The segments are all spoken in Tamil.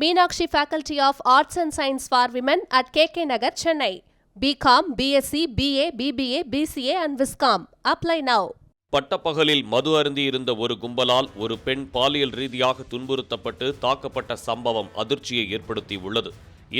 Meenakshi faculty of arts and science for women at K K Nagar Chennai BCom BSc BA BBA BCA and viscom apply now பட்டப்பகலில் மது அருந்தி இருந்த ஒரு கும்பலால் ஒரு பெண் பாலியல் ரீதியாக துன்புறுத்தப்பட்டு தாக்கப்பட்ட சம்பவம் அதிர்ச்சியை ஏற்படுத்தியுள்ளது.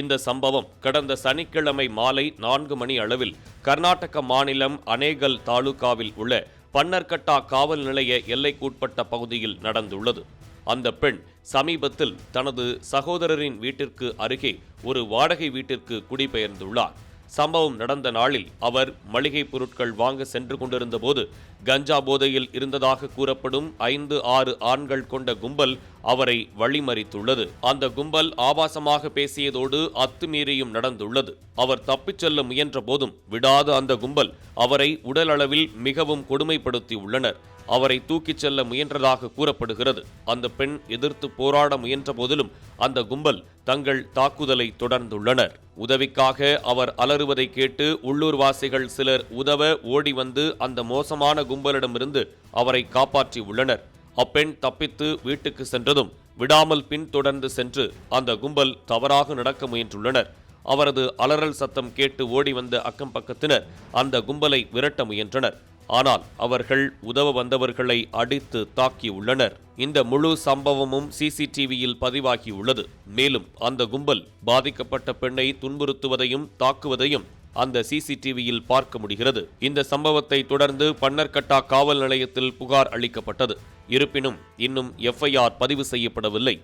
இந்த சம்பவம் கடந்த சனிக்கிழமை மாலை நான்கு மணி அளவில் கர்நாடக மாநிலம் அனேகல் தாலுகாவில் உள்ள பன்னர்கட்டா காவல் நிலைய எல்லைக்குட்பட்ட பகுதியில் நடந்துள்ளது. அந்த பெண் சமீபத்தில் தனது சகோதரரின் வீட்டிற்கு அருகே ஒரு வாடகை வீட்டிற்கு குடிபெயர்ந்துள்ளார். சம்பவம் நடந்த நாளில் அவர் மளிகை பொருட்கள் வாங்க சென்று கொண்டிருந்தபோது கஞ்சா போதையில் இருந்ததாக கூறப்படும் ஐந்து ஆறு ஆண்கள் கொண்ட கும்பல் அவரை வழிமறித்துள்ளது. அந்த கும்பல் ஆபாசமாக பேசியதோடு அத்துமீறியும் நடந்துள்ளது. அவர் தப்பிச் செல்ல முயன்ற போதும் விடாத அந்த கும்பல் அவரை உடலளவில் மிகவும் கொடுமைப்படுத்தி உள்ளனர் அவரை தூக்கிச் செல்ல முயன்றதாக கூறப்படுகிறது. அந்த பெண் எதிர்த்து போராட முயன்ற போதிலும் அந்த கும்பல் தங்கள் தாக்குதலை தொடர்ந்துள்ளனர். உதவிக்காக அவர் அலறுவதை கேட்டு உள்ளூர்வாசிகள் சிலர் உதவ ஓடி வந்து அந்த மோசமான கும்பலிடமிருந்து அவரை காப்பாற்றி உள்ளனர் அப்பெண் தப்பித்து வீட்டுக்கு சென்றதும் விடாமல் பின்தொடர்ந்து சென்று அந்த கும்பல் தவறாக நடக்க முயன்றுள்ளனர். அவரது அலறல் சத்தம் கேட்டு ஓடி வந்த அக்கம் பக்கத்தினர் அந்த கும்பலை விரட்ட முயன்றனர். ஆனால் அவர்கள் உதவ வந்தவர்களை அடித்து தாக்கியுள்ளனர். இந்த முழு சம்பவமும் சிசிடிவியில் பதிவாகியுள்ளது. மேலும் அந்த கும்பல் பாதிக்கப்பட்ட பெண்ணை துன்புறுத்துவதையும் தாக்குவதையும் அந்த சிசிடிவியில் பார்க்க முடிகிறது. இந்த சம்பவத்தை தொடர்ந்து பன்னர்கட்டா காவல் நிலையத்தில் புகார் அளிக்கப்பட்டது. இருப்பினும் இன்னும் எஃப்ஐஆர் பதிவு செய்யப்படவில்லை.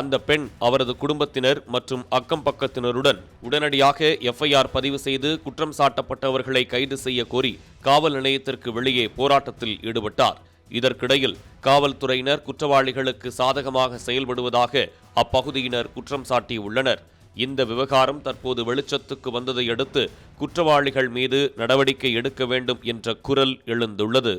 அந்த பெண் அவரது குடும்பத்தினர் மற்றும் அக்கம் பக்கத்தினருடன் உடனடியாக எஃப்ஐஆர் பதிவு செய்து குற்றம் சாட்டப்பட்டவர்களை கைது செய்ய கோரி காவல் நிலையத்திற்கு வெளியே போராட்டத்தில் ஈடுபட்டார். இதற்கிடையில் காவல்துறையினர் குற்றவாளிகளுக்கு சாதகமாக செயல்படுவதாக அப்பகுதியினர் குற்றம் சாட்டியுள்ளனர். இந்த விவகாரம் தற்போது வெளிச்சத்துக்கு வந்ததை அடுத்து குற்றவாளிகள் மீது நடவடிக்கை எடுக்க வேண்டும் என்ற குரல் எழுந்துள்ளது.